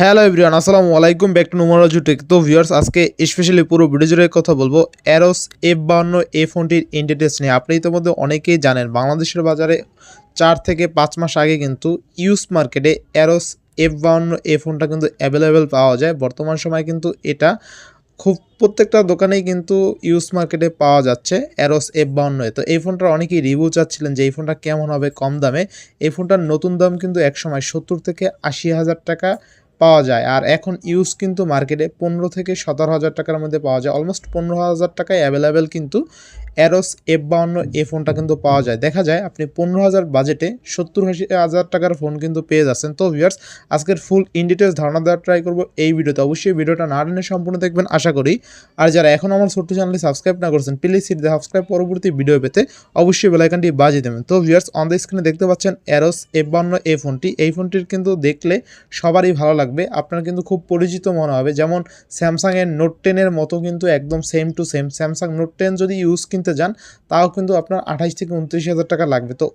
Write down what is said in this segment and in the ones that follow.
Hello everyone আসসালামু আলাইকুম back to Numaraju tech তো ভিউয়ার্স আজকে স্পেশালি পুরো ভিডিও জুড়ে কথা বলব অ্যারোস এফ বাউন্ন এ ফোনটির ইন্ডিটেলস নিয়ে। আপনি ইতিমধ্যে অনেকেই জানেন, বাংলাদেশের বাজারে চার থেকে পাঁচ মাস আগে কিন্তু ইউস মার্কেটে অ্যারোস এফ বাউন্ন এ ফোনটা কিন্তু অ্যাভেলেবেল পাওয়া যায়। বর্তমান সময় কিন্তু এটা খুব প্রত্যেকটা দোকানেই কিন্তু ইউজ মার্কেটে পাওয়া যাচ্ছে অ্যারোস এফ বাউন্ন তো এই ফোনটার অনেকেই রিভিউ চাচ্ছিলেন যে এই ফোনটা কেমন হবে, কম দামে। এই ফোনটার নতুন দাম কিন্তু একসময় সত্তর থেকে আশি হাজার টাকা পাওয়া যায়। আর এখন ইউজ কিন্তু মার্কেটে পনেরো থেকে সতেরো হাজার টাকার মধ্যে পাওয়া যায়। অলমোস্ট পনেরো হাজার টাকায় অ্যাভেলেবেল কিন্তু অ্যারোস এফ বাউন্ন এ ফোনটা কিন্তু পাওয়া যায়। দেখা যায় আপনি পনেরো হাজার বাজেটে সত্তর হাজার টাকার ফোন কিন্তু পেয়ে যাচ্ছেন। তো ভিউয়ার্স আজকের ফুল ইন ডিটেলস ধারণা দেওয়ার ট্রাই করব এই ভিডিওতে। অবশ্যই ভিডিওটা না টেনে সম্পূর্ণ দেখবেন, আশা করি। আর যারা এখন আমার ছোট্ট চ্যানেলটি সাবস্ক্রাইব না করছেন প্লিজ সিট সাবস্ক্রাইব পরবর্তী ভিডিও পেতে অবশ্যই বেলাইকানটি বাজিয়ে দেবেন। তো ভিউয়ার্স অন দ্য স্ক্রিনে দেখতে পাচ্ছেন অ্যারোস এফ বাউন্ন এ ফোনটি এই ফোনটির কিন্তু দেখলে সবারই ভালো লাগবে। আপনার কিন্তু খুব পরিচিত মনে হবে। যেমন স্যামসাংয়ের নোট টেনের মতো কিন্তু একদম same to same Samsung note ten যদি ইউজ কিনতে যান, তাও কিন্তু আপনার আঠাশ থেকে উনত্রিশ হাজার টাকা লাগবে। তো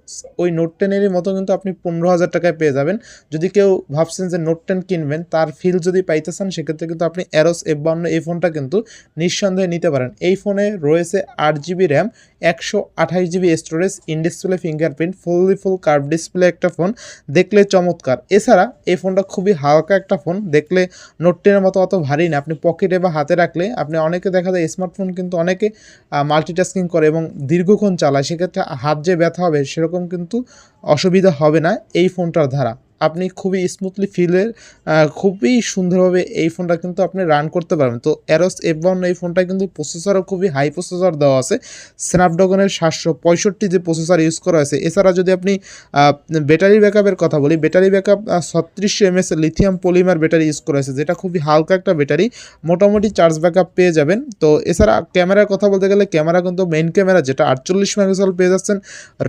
ওই নোট টেনেরই মতো কিন্তু আপনি পনেরো হাজার টাকায় পেয়ে যাবেন। যদি কেউ ভাবছেন যে নোট টেন কিনবেন, তার ফিল যদি পাইতে চান, সেক্ষেত্রে কিন্তু আপনি অ্যারোস এফ বান্ন এই ফোনটা কিন্তু নিঃসন্দেহে নিতে পারেন। এই ফোনে রয়েছে আট জিবি র্যাম একশো আঠাশ GB storage in display fingerprint fully full curve display একটা ফোন দেখলে চমৎকার। এছাড়া এই ফোনটা খুবই হালকা একটা ফোন দেখলে নোট টেনের মতো অত ভারী না। আপনি পকেটে বা হাতে রাখলে, আপনি অনেকে দেখা যায় স্মার্টফোন কিন্তু অনেকে মাল্টিটাস্কিং করে এবং দীর্ঘক্ষণ চালায়, সেক্ষেত্রে হাত যে ব্যথা হবে সেরকম কিন্তু অসুবিধা হবে না এই ফোনটার দ্বারা। আপনি খুবই স্মুথলি ফিলের খুবই সুন্দরভাবে এই ফোনটা কিন্তু আপনি রান করতে পারবেন। তো অ্যারোস এফ এই ফোনটা কিন্তু প্রসেসরও খুবই হাই প্রসেসর দেওয়া আছে। স্ন্যাপড্রাগনের সাতশো পঁয়ষট্টি যে প্রসেসর ইউজ করা হয়েছে, এছাড়া যদি আপনি ব্যাটারি ব্যাকআপের কথা বলি ব্যাটারি ব্যাকআপ ছত্রিশশো M S lithium polymer battery use করা হয়েছে, যেটা খুবই হালকা একটা ব্যাটারি মোটামুটি চার্জ ব্যাকআপ পেয়ে যাবেন। তো এছাড়া ক্যামেরার কথা বলতে গেলে ক্যামেরা কিন্তু মেইন ক্যামেরা যেটা আটচল্লিশ মেগাপিক্সেল পেয়ে যাচ্ছেন।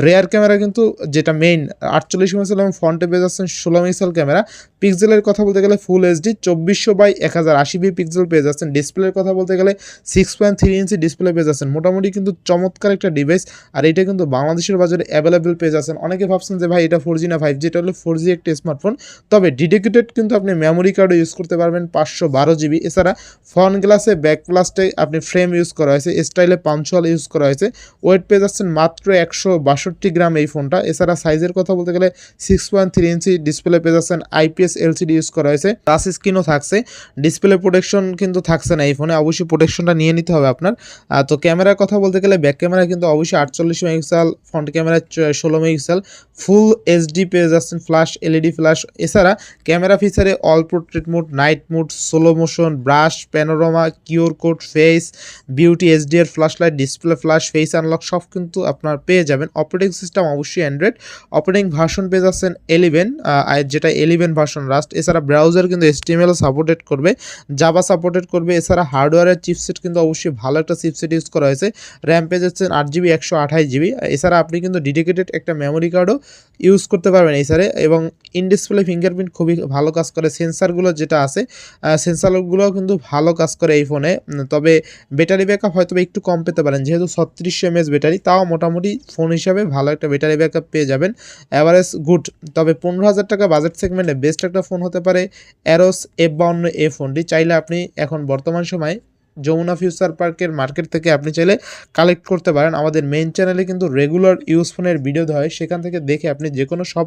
রেয়ার ক্যামেরা কিন্তু যেটা মেইন আটচল্লিশ মেগাপিক্সেল এবং ফ্রন্টে পেয়ে যাচ্ছেন ষোলো মেগাপিক্সেল ক্যামেরা। পিক্সেলের কথা বলতে গেলে ফুল এইচডি চব্বিশশো বাই এক হাজার আশি বি পিক্সেল পেয়ে যাচ্ছেন। ডিসপ্লের কথা বলতে গেলে six point three inch display পেয়ে যাচ্ছেন। মোটামুটি কিন্তু চমৎকার একটা ডিভাইস আর এটা কিন্তু বাংলাদেশের বাজারে অ্যাভেলেবেল পেয়ে যাচ্ছেন। অনেকে ভাবছেন যে, ভাই, এটা ফোর জি না ফাইভ জি এটা হলো ফোর জি একটি স্মার্টফোন তবে ডিডিকেটেড কিন্তু আপনি মেমোরি কার্ডও ইউজ করতে পারবেন পাঁচশো বারো জিবি এছাড়া ফ্রন্ট গ্লাসে ব্যাক প্লাস্টে আপনি ফ্রেম ইউজ করা হয়েছে। স্টাইলে পাঞ্চুয়াল ইউজ করা হয়েছে। ওয়েট পেয়ে যাচ্ছেন মাত্র একশো বাষট্টি গ্রাম এই ফোনটা এছাড়া সাইজের কথা বলতে গেলে six point three inch display পেয়ে যাচ্ছেন আইপিএস এলসিডি ইউজ করা হয়েছে টাচ স্ক্রিনও থাকছে ডিসপ্লে প্রোটেকশন কিন্তু থাকছে না, এই ফোনে অবশ্যই প্রোটেকশনটা নিয়ে নিতে হবে আপনার। তো ক্যামেরার কথা বলতে গেলে ব্যাক ক্যামেরা কিন্তু অবশ্যই আটচল্লিশ মেগাপিক্সেল ফ্রন্ট ক্যামেরা ষোলো মেগাপিক্সেল ফুল এইচডি পেয়ে যাচ্ছেন ফ্ল্যাশ এলইডি ফ্ল্যাশ এছাড়া camera ফিচারে all portrait mode night mode slow motion brush panorama QR code face beauty HDR flash light display flash face unlock সব কিন্তু আপনার পেয়ে যাবেন। অপারেটিং সিস্টেম অবশ্যই অ্যান্ড্রয়েড অপারেটিং ভার্সন পেয়ে যাচ্ছেন এলিভেন যেটা এলিভেন ভার্সন রাস্ট এছাড়া ব্রাউজার কিন্তু এসটিএমএল সাপোর্টেড করবে জাবা সাপোর্টেড করবে, এছাড়া হার্ডওয়্যারের চিপসেট কিন্তু অবশ্যই ভালো একটা চিপসেট ইউজ করা হয়েছে। র্যাম পেয়ে হচ্ছে আট জিবি একশো আঠাশ জিবি এছাড়া আপনি কিন্তু ডেডিকেটেড একটা মেমোরি কার্ডও ইউজ করতে পারবেন এছাড়া এবং ইনডিসপ্লে ফিঙ্গারপ্রিন্ট খুবই ভালো কাজ করে। সেন্সারগুলো যেটা আছে সেন্সারগুলোও কিন্তু ভালো কাজ করে এই ফোনে তবে ব্যাটারি ব্যাকআপ হয়তো একটু কম পেতে পারেন, যেহেতু ছত্রিশশো এমএস ব্যাটারি তাও মোটামুটি ফোন হিসাবে ভালো একটা ব্যাটারি ব্যাকআপ পেয়ে যাবেন। অ্যাভারেজ গুড তবে পনেরো হাজার টাকা বাজেট সেগমেন্টে বেস্ট একটা ফোন হতে পারে অ্যারোস এফ বাউন্ন এ ফোনটি চাইলে আপনি এখন বর্তমান সময় যমুনা ফিউচার পার্কের মার্কেট থেকে আপনি চাইলে কালেক্ট করতে পারেন। আমাদের মেন চ্যানেলে কিন্তু রেগুলার ইউজ ফোনের ভিডিও দেওয়া হয়। সেখান থেকে দেখে আপনি যে কোনো সব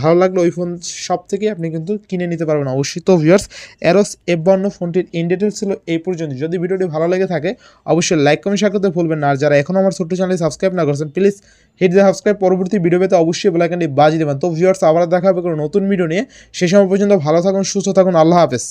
ভালো লাগলে ওই ফোন সব থেকে আপনি কিন্তু কিনে নিতে পারবেন। অবশ্যই তো ভিউয়ার্স অ্যারোস এফ বান্ন ফোনটির ইন ছিল এই পর্যন্ত। যদি ভিডিওটি ভালো লেগে থাকে, অবশ্যই লাইক কমেন্ট শেয়ার করতে ভুলবেন না। আর যারা এখন আমার ছোট্ট চ্যানেলে সাবস্ক্রাইব না করছেন প্লিজ হিট দ্য সাবস্ক্রাইব পরবর্তী ভিডিও পেতে অবশ্যই বেলাইকানটি বাজিয়ে দেবেন। তো ভিউয়ার্স আবার দেখা হবে কোনো নতুন ভিডিও নিয়ে। সে সময় পর্যন্ত ভালো থাকুন, সুস্থ থাকুন। আল্লাহ হাফেজ।